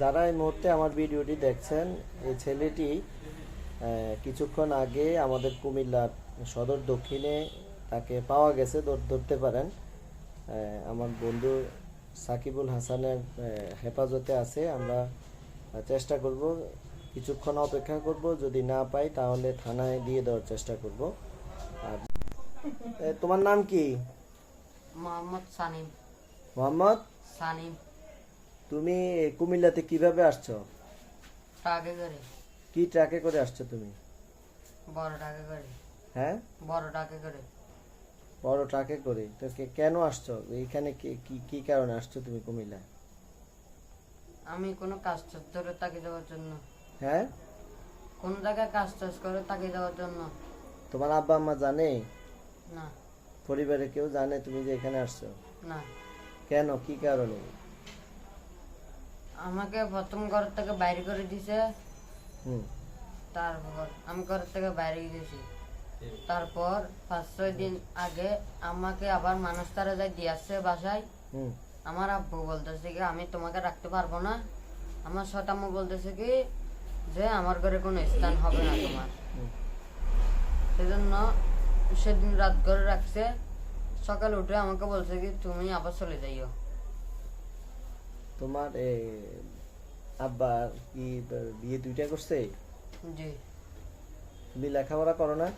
যারা এই মুহূর্তে আমার ভিডিওটি দেখছেন এই ছেলেটি কিছুক্ষণ আগে আমাদের কুমিল্লার সদর দক্ষিণে তাকে পাওয়া গেছে ধরতে পারেন। আমার বন্ধু সাকিবুল হাসানের হেফাজতে আছে। আমরা চেষ্টা করব কিছুক্ষণ অপেক্ষা করব। যদি না পাই তাহলে থানায় দিয়ে দেওয়ার চেষ্টা করব। আর তোমার নাম কি? মোহাম্মদ সানিম। মোহাম্মদ? সানিম। তুমি কুমিল্লাতে কীভাবে আসছো? টাকে করে। কি ট্রাকে করে আসছো তুমি? বড় ট্রাকে করে। হ্যাঁ? বড় ট্রাকে করে। বড় ট্রাকে করে। তো কেন আসছো? এইখানে কি- কি কারণে আসছো তুমি কুমিল্লায়? আমি কোনো কাজ টাজ ধরে তাকে যাওয়ার জন্য। হ্যাঁ? কোন জায়গায় কাজ টাজ করে তাকে যাওয়ার জন্য। তোমার আব্বা আম্মা জানে? না। পরিবারে কেউ জানে তুমি যে এখানে আসছো? না। কেন? কি কারণে? আমাকে প্রথম ঘর থেকে বাইরে করে দিছে। তারপর আমি ঘর থেকে বাইরে গেছি। তারপর পাঁচ ছয় দিন আগে আমাকে আবার মানুষ তারা যাই দিয়ে আসছে বাসায়। আমার আব্বু বলতেছে কি আমি তোমাকে রাখতে পারব না। আমার সতাম্মু বলতেছে কি যে আমার ঘরে কোনো স্থান হবে না তোমার। সেজন্য সেদিন রাত ঘরে রাখছে। সকালে উঠে আমাকে বলছে কি তুমি আবার চলে যাইও। তোমার আব্বা কি বিয়ে দুইটা করছে? জি। তুমি লেখাপড়া করো না?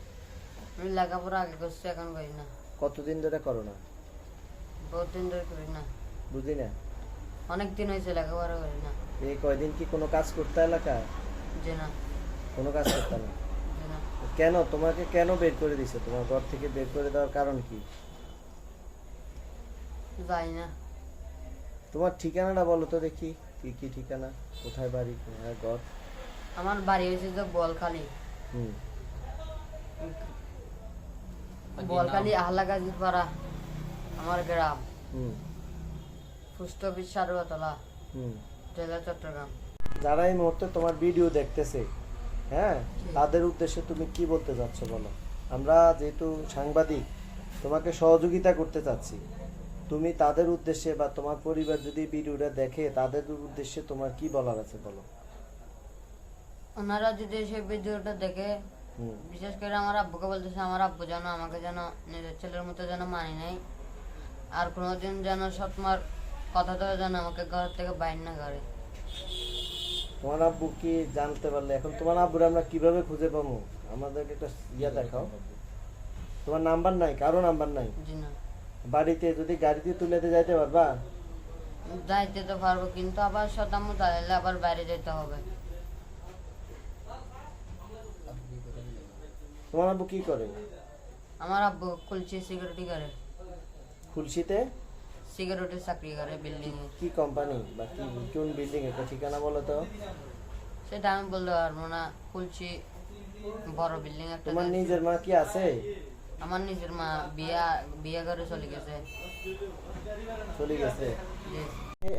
আমি লেখাপড়া আগে করছি এখন করি না। কতদিন ধরে করো না? বহুত দিন ধরে করি না। বুঝি না? অনেক দিন হয়েছে লেখাপড়া করি না। এই কয়দিন কি কোনো কাজ করতে এলাকা? জি না। কোনো কাজ করতে না? না। কেন? তোমাকে কেন বের করে দিছে? তোমার ঘর থেকে বের করে দেওয়ার কারণ কি? যাই না। তোমার ঠিকানাটা বলো তো দেখি কি কি ঠিকানা কোথায় বাড়ি কোথায় ঘর? আমার বাড়ি হয়েছে যে বলখালি। হুম। বলখালি আহলা গাজী পাড়া আমার গ্রাম। হুম। পোস্ট অফিস সারুয়াতলা হুম। জেলা চট্টগ্রাম। যারা এই মুহূর্তে তোমার ভিডিও দেখতেছে হ্যাঁ তাদের উদ্দেশ্যে তুমি কি বলতে চাচ্ছ বলো? আমরা যেহেতু সাংবাদিক তোমাকে সহযোগিতা করতে চাচ্ছি। তুমি তাদের উদ্দেশ্যে বা তোমার পরিবার যদি ভিডিওটা দেখে তাদের উদ্দেশ্যে তোমার কি বলার আছে বলো? ওনারা যদি সেই ভিডিওটা দেখে বিশেষ করে আমার আব্বুকে বলতেছে আমার আব্বু যেন আমাকে যেন নিজের ছেলের মতো যেন মানি নেয় আর কোনোদিন যেন সৎমার কথা তো যেন আমাকে ঘর থেকে বাইর না করে। তোমার আব্বু কি জানতে পারলে? এখন তোমার আব্বুর আমরা কীভাবে খুঁজে পাবো? আমাদেরকে একটা ইয়া দেখাও। তোমার নাম্বার নাই? কারও নাম্বার নাই? জি না। বাড়িতে যদি গাড়িতে তুলে দিয়ে যাইতে পারবা? যাইতে তো পারব কিন্তু আবার শতাম্মু তাহলে আবার বাইরে যেতে হবে। তোমার আব্বু কি করে? আমার আব্বু খুলছি সিকিউরিটি করে খুলশিতে সিকিউরিটি চাকরি করে বিল্ডিং এ। কি কোম্পানি বা কি কোন বিল্ডিং একটা ঠিকানা বলো তো। সেটা আমি বলতে পারব না খুলছি বড় বিল্ডিং একটা তোমার নিজের মা কি আছে? আমার নিজের মা বিয়া বিয়া করে চলে গেছে। চলে গেছে?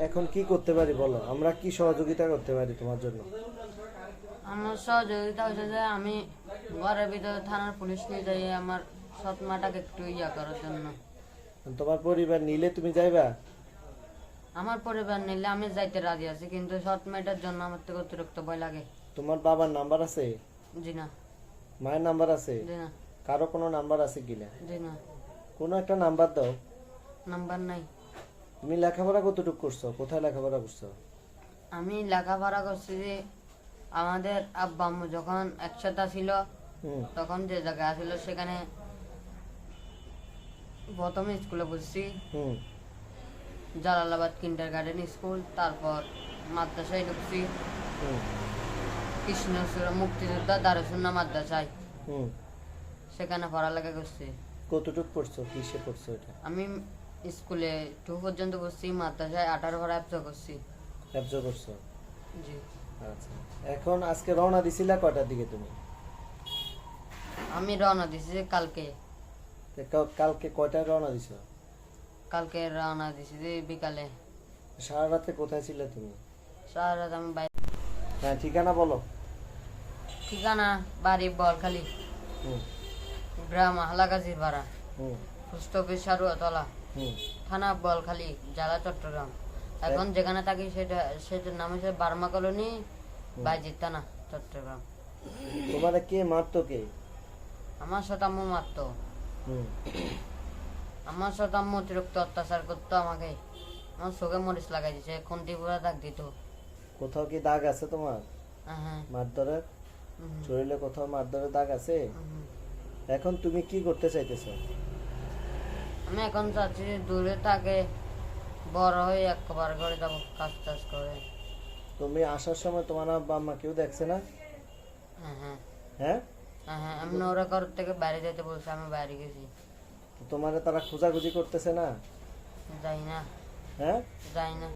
এখন কি করতে পারি বলো? আমরা কি সহযোগিতা করতে পারি তোমার জন্য? আমার সহযোগিতা হচ্ছে যে আমি ঘরের ভিতরে থানার পুলিশ নিয়ে যাই আমার সৎ মাটাকে একটু ইয়া করার জন্য। তোমার পরিবার নিলে তুমি যাইবা? আমার পরিবার নিলে আমি যাইতে রাজি আছি কিন্তু সৎ মেয়েটার জন্য আমার থেকে অতিরিক্ত ভয় লাগে। তোমার বাবার নাম্বার আছে? জি না। মায়ের নাম্বার আছে? জি না। কারও কোনো নাম্বার আছে কিনা জি না। কোনো একটা নাম্বার দাও। নাম্বার নাই। তুমি লেখাপড়া কতটুকু করছ? কোথায় লেখাপড়া করছ? আমি লেখাপড়া করছি যে আমাদের আব্বা আম্মু যখন একসাথে ছিল তখন যে জায়গায় আছিল সেখানে প্রথমে স্কুলে পড়ছি। হুম। জালালাবাদ কিন্ডার গার্ডেন স্কুল তারপর মাদ্রাসায় ঢুকছি। কৃষ্ণচূড়া মুক্তিযোদ্ধা দারুসুন্না মাদ্রাসায়। হুম। সেখানে পড়ালেখা করছি। কতটুকু পড়ছো? কিসে পড়ছো এটা? আমি স্কুলে টু পর্যন্ত পড়ছি মাদ্রাসায় আঠারো ভরা অ্যাপসও করছি। ব্যবসা করছ? জি। আচ্ছা। এখন আজকে রওনা দিছিলা কয়টার দিকে তুমি? আমি রওনা দিছি যে কালকে কালকে কয়টায় রওনা দিছো? কালকে রওনা দিছি যে বিকালে। সারা রাতে কোথায় ছিলে তুমি? সারা রাত আমি বাইরে হ্যাঁ ঠিকানা বলো। ঠিকানা বাড়ি বলখালি। হুম। গ্রাম হালাগাজির পাড়া। হুম। পোস্ট অফিস সারুয়াতলা থানা বলখালি জেলা চট্টগ্রাম। এখন যেখানে থাকি সেটা সেটার নাম হচ্ছে বার্মা কলোনি বাইজিৎ থানা চট্টগ্রাম। তোমার কে মারতো কে? আমার সাথে আম্মু মারতো। হুম। আমার সাথে আম্মু অতিরিক্ত অত্যাচার করতো আমাকে। আমার চোখে মরিচ লাগাই দিছে খুন্তি পুরা দাগ দিত। কোথাও কি দাগ আছে তোমার? হ্যাঁ হ্যাঁ। মারধরের? শরীরে কোথাও মারধরের দাগ আছে। এখন তুমি কি করতে চাইতেছো? আমি এখন চাচ্ছি দূরে থাকে বড় হয়ে একবার করে যাব কাজ টাজ করে। তুমি আসার সময় তোমার আব্বা আম্মা কেউ দেখছে না? হ্যাঁ হ্যাঁ। হ্যাঁ? হ্যাঁ হ্যাঁ আমি ওরা ঘর থেকে বাইরে যেতে বলছে আমি বাইরে গেছি। তোমারে তারা খোঁজাখুঁজি করতেছে না? যাই না। হ্যাঁ? যাই না।